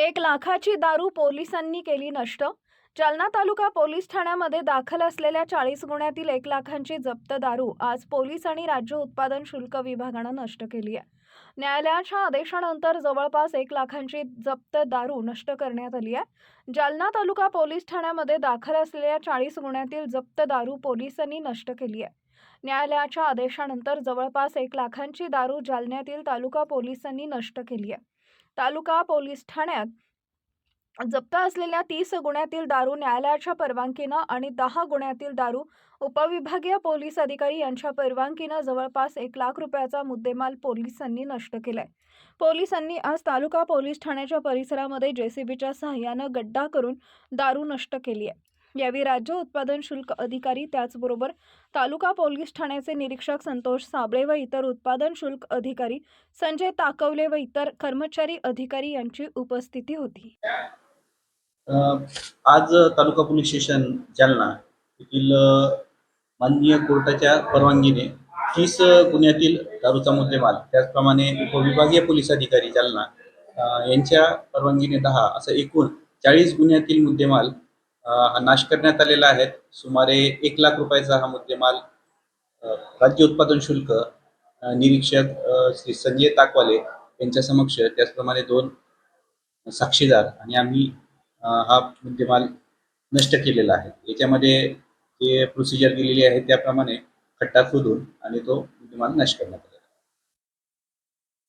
एक लाखाची दारू पोलिसांनी केली नष्ट. जालना तालुका पोलीस ठाण्यामध्ये दाखल असलेल्या चाळीस गुन्ह्यातील एक लाखांची जप्त दारू आज पोलीस आणि राज्य उत्पादन शुल्क विभागानं नष्ट केली आहे. न्यायालयाच्या आदेशानंतर जवळपास एक लाखांची जप्त दारू नष्ट करण्यात आली आहे. जालना तालुका पोलीस ठाण्यामध्ये दाखल असलेल्या चाळीस गुन्ह्यातील जप्त दारू पोलिसांनी नष्ट केली आहे. न्यायालयाच्या आदेशानंतर जवळपास एक लाखांची दारू जालन्यातील तालुका पोलिसांनी नष्ट केली आहे. तालुका पोलीस ठाण्यात जप्त असलेल्या तीस गुन्ह्यातील दारू न्यायालयाच्या परवानगीनं आणि दहा गुन्ह्यातील दारू उपविभागीय पोलीस अधिकारी यांच्या परवानगीनं जवळपास एक लाख रुपयाचा मुद्देमाल पोलिसांनी नष्ट केलाय. पोलिसांनी आज तालुका पोलीस ठाण्याच्या परिसरामध्ये जेसीबीच्या सहाय्यानं गड्डा करून दारू नष्ट केली आहे. यावेळी राज्य उत्पादन शुल्क अधिकारी त्याचबरोबर तालुका पोलीस ठाण्याचे निरीक्षक संतोष साबळे व इतर उत्पादन शुल्क अधिकारी संजय ताकवले व इतर कर्मचारी अधिकारी यांची उपस्थिती होती. आज तालुका पोलीस स्टेशन जालना येथील माननीय कोर्टाच्या परवानगीने तीस गुन्ह्यातील दारूचा मुद्देमाल त्याचप्रमाणे उपविभागीय पोलीस अधिकारी जालना यांच्या परवानगीने दहा असं एकूण चाळीस गुन्ह्यातील मुद्देमाल नाश करण्यात आलेला आहे. सुमारे एक लाख रुपयाचा हा मुद्देमाल राज्य उत्पादन शुल्क निरीक्षक श्री संजय ताकवाले यांच्या समक्ष त्याचप्रमाणे दोन साक्षीदार आणि आम्ही हा मुद्देमाल नष्ट केलेला आहे. याच्यामध्ये जे प्रोसिजर दिलेली आहे त्याप्रमाणे खड्डा खोदून आणि तो मुद्देमाल नष्ट करण्यात आला.